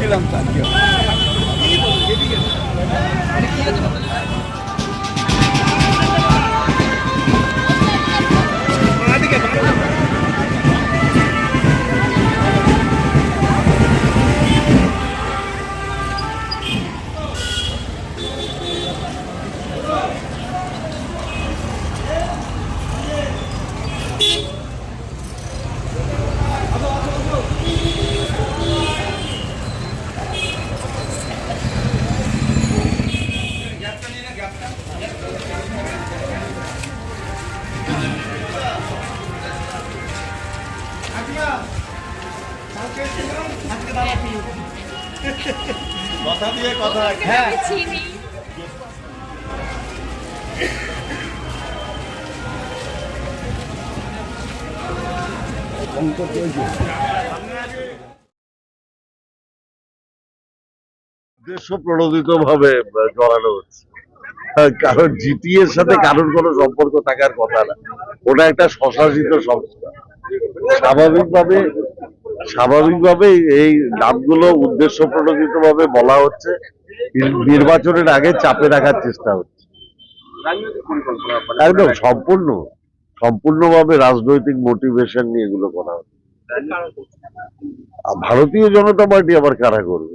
দিলাম কথা দিয়ে কথা হ্যাঁ। অঙ্ক উদ্দেশ্য প্রণোদিত ভাবে জড়ানো হচ্ছে। হ্যাঁ, কারণ জিটিএ এর সাথে কারোর কোনো সম্পর্ক থাকার কথা না। ওটা একটা স্বশাসিত সংস্থা। স্বাভাবিকভাবে স্বাভাবিকভাবে এই নামগুলো উদ্দেশ্য প্রণোদিত ভাবে বলা হচ্ছে। নির্বাচনের আগে চাপে রাখার চেষ্টা হচ্ছে। একদম সম্পূর্ণ, সম্পূর্ণভাবে রাজনৈতিক মোটিভেশন নিয়ে এগুলো করা হচ্ছে। ভারতীয় জনতা পার্টি আবার কারা করবে?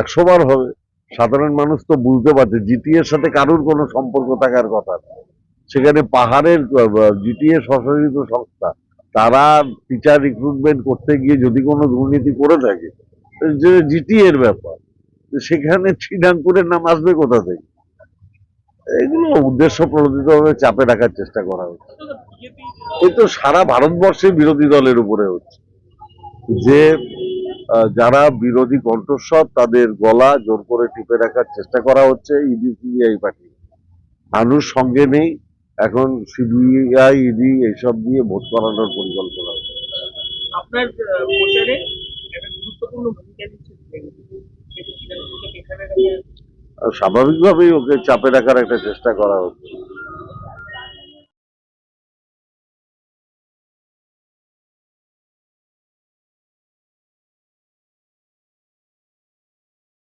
একশো বার হবে। সাধারণ মানুষ তো বুঝতে পারছে, জিটিএর সাথে কারুর কোনো সম্পর্ক থাকার কথা না। সেখানে পাহাড়ের জিটিএ স্বশাসিত সংস্থা, তারা টিচার রিক্রুটমেন্ট করতে গিয়ে যদি কোনো দুর্নীতি করে থাকে যে জিটিএ এর ব্যাপার সেখানে শ্রীরামপুরের নাম আসবে কোথা থেকে? এগুলো উদ্দেশ্য প্রণোদিতভাবে চাপে রাখার চেষ্টা করা হচ্ছে। এই তো সারা ভারতবর্ষে বিরোধী দলের উপরে হচ্ছে। যে যারা বিরোধী কণ্ঠস্বর, তাদের গলা জোর করে টিপে রাখার চেষ্টা করা হচ্ছে ইডি সিবিআই পার্টি। মানুষ সঙ্গে নেই এখন সিবিআই ইডি এইসব দিয়ে ভোট করানোর পরিকল্পনা। আপনার প্রচারে গুরুত্বপূর্ণ ভূমিকা আর স্বাভাবিকভাবেই ওকে চাপে রাখার একটা চেষ্টা করা হচ্ছে।